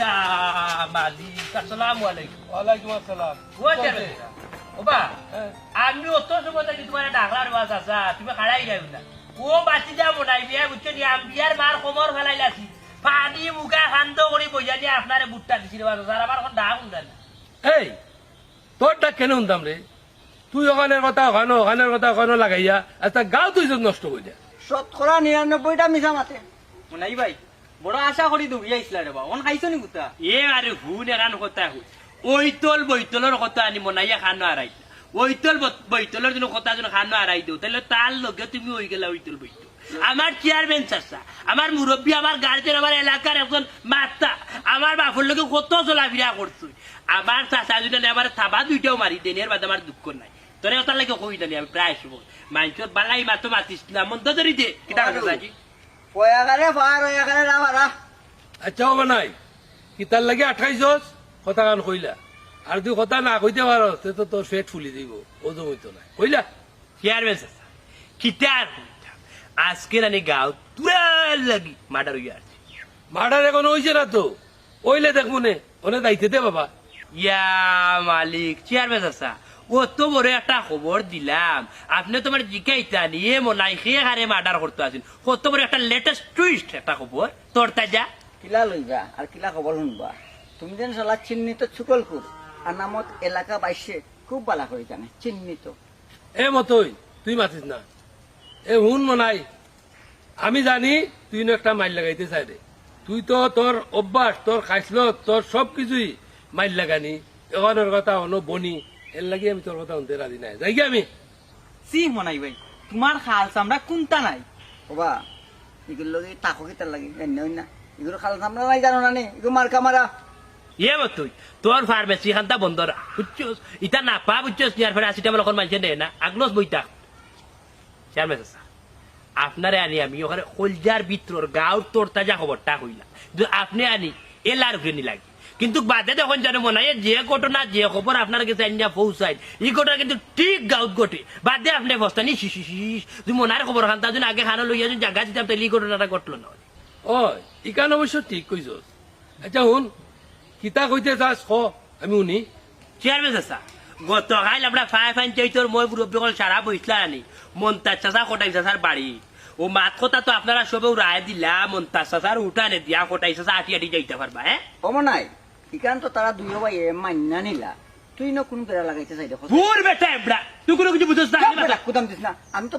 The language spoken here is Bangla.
ইয়া মালিক আসসালামু আলাইকুম। ওয়ালাইকুম আসসালাম। ওবা হ্যাঁ। আমি অত সময় থাকি তোমার ডাকলার বাস আসা তুমি খাড়াই যাই না। ও বাঁচি যা মনাই বিয়া বুঝছ নি আমি বিয়ার মার কোমর ফেলাইলাছি পানি মুখা খান্দ করে বইয়া নিয়ে আপনারে বুটটা দিছিল বাস আর আমার এখন ডাক উন্দান এই তোরটা কেন শুনতাম রে তুই ওখানের কথা ওখানে ওখানের কথা ওখানে লাগাইয়া আচ্ছা গাও তুই নষ্ট করে দেয়া। শতকরা নিরানব্বইটা মিশা মাতে। নাই ভাই। বড় আশা করি দুবিয়া ইসলা রে বা অন খাইছো নি গুতা এ আরে হুন এরান কথা হুন ওইতল বৈতলের কথা আনি মনাইয়া খানো আড়াই ওইতল বত- বৈতলের জন্য কথা যেন খানো আড়াই দিও। তাহলে তার লগে তুমি ওই গেলা ওইতল বৈতল। আমার চেয়ারম্যান চাষা আমার মুরব্বী আমার গার্জেন আমার এলাকার একজন মাতা আমার বাপুর লোকে কত চলাফেরা করছ আমার চাষা যদি আমার থাবা দুইটাও মারি দেন এর বাদে আমার দুঃখ নাই। তোরে ওটার লাগে কই জানি আমি প্রায় সময় মানুষের বালাই মাতো মাতিস না মন তো ধরি দে কিতা কথা সাজি পয়াগারে পার। আচ্ছা হবে নাই। কি তার লাগে আঠাইছস কথা কান কইলা। আর তুই কথা না কইতে পারো তে তো তোর পেট ফুলি দিব ওজন হইতো না কইলা? চেয়ারম্যান চাষা কিতার আজকে রানি গাও তুয়ার লাগি মার্ডার হইয়া আছে। মার্ডার এখন হইছে না তো। ওইলে দেখব নে ওনে দাইতে দে বাবা ইয়া মালিক চেয়ারম্যান চাষা অত বড় একটা খবর দিলাম। আপনি তোমার জিকাইতা নিয়ে মনাই খেয়ে হারে মার্ডার করতে আছেন কত বড় একটা লেটেস্ট টুইস্ট একটা খবর। তোর তাজা কিলা লইবা আর কিলা খবর শুনবা। তুমি যেন চলা চিহ্নিত চুকলকুর আর নামত এলাকা বাইশে খুব বালা করে জানে চিহ্নিত। এ মতই তুই মাতিস না। এ হুন মনাই আমি জানি তুই না একটা মাইল লাগাইতে চাই রে। তুই তো তোর অভ্যাস তোর খাইসলত তোর সব কিছুই মাইল লাগানি। এখনের কথা হলো বনি। এর লাগি আমি তোর কথা শুনতে রাজি নাই। যাই কি আমি। সি মনাই ভাই। তোমার খাল চামড়া কোনটা নাই? ওবা এগুলো লগে তাকো কিতার লাগে? জানি না না এগুলো খালা আমরা নাই জানো না নি এগুলো মার্কা মারা ইয়ে মতই তোর ফার্মেসি খান্তা বন্ধ রাখ বুঝছস? ইটা না? পা বুঝছস নিয়ার ফেরে আসিটা মানছে দেয় না? আগলস বইতা চেয়ারম্যান আপনারে আনি আমি। ওখানে কলজার ভিতর গাঁর তোর তাজা খবরটা কিন্তু আপনি আনি এলার উপরে নি লাগে। কিন্তু বাদে তখন জানো মনে হয় যে ঘটনা যে খবর আপনার কাছে আনিয়া পৌঁছায়। এই ঘটনা কিন্তু ঠিক গাঁত ঘটে। বাদে আপনি বস্তা নি শিশি শিশ তুই মনার খবর খান তার জন্য আগে খানো লইয়া জায়গা দিতাম তাহলে এই ঘটনাটা ঘটলো না। ও ইকান অবশ্য ঠিক কইছস। আচ্ছা শুন কিতা কইতে যাস খ আমি শুনি। চেয়ারম্যান চাচা গতকাল আমরা ফাই ফাইন চাইতর মই মুরব্বী কল সারা বইসলা আনি মন্তাজ চাচা কোটাই চাচার বাড়ি ও মাত কথা তো আপনারা সবেও রায় দিলা মন্তাজ চাচার উঠানে দিয়া কোটাই চাচা আটি আটি যাইতে পারবা হ্যাঁ কমো নাই ইকান তো তারা দুই ভাই মান্না নিলা। তুই না কোন বেড়া লাগাইতে চাই দেখো বেটা তুই কোনো কিছু বুঝোস না। আমি তো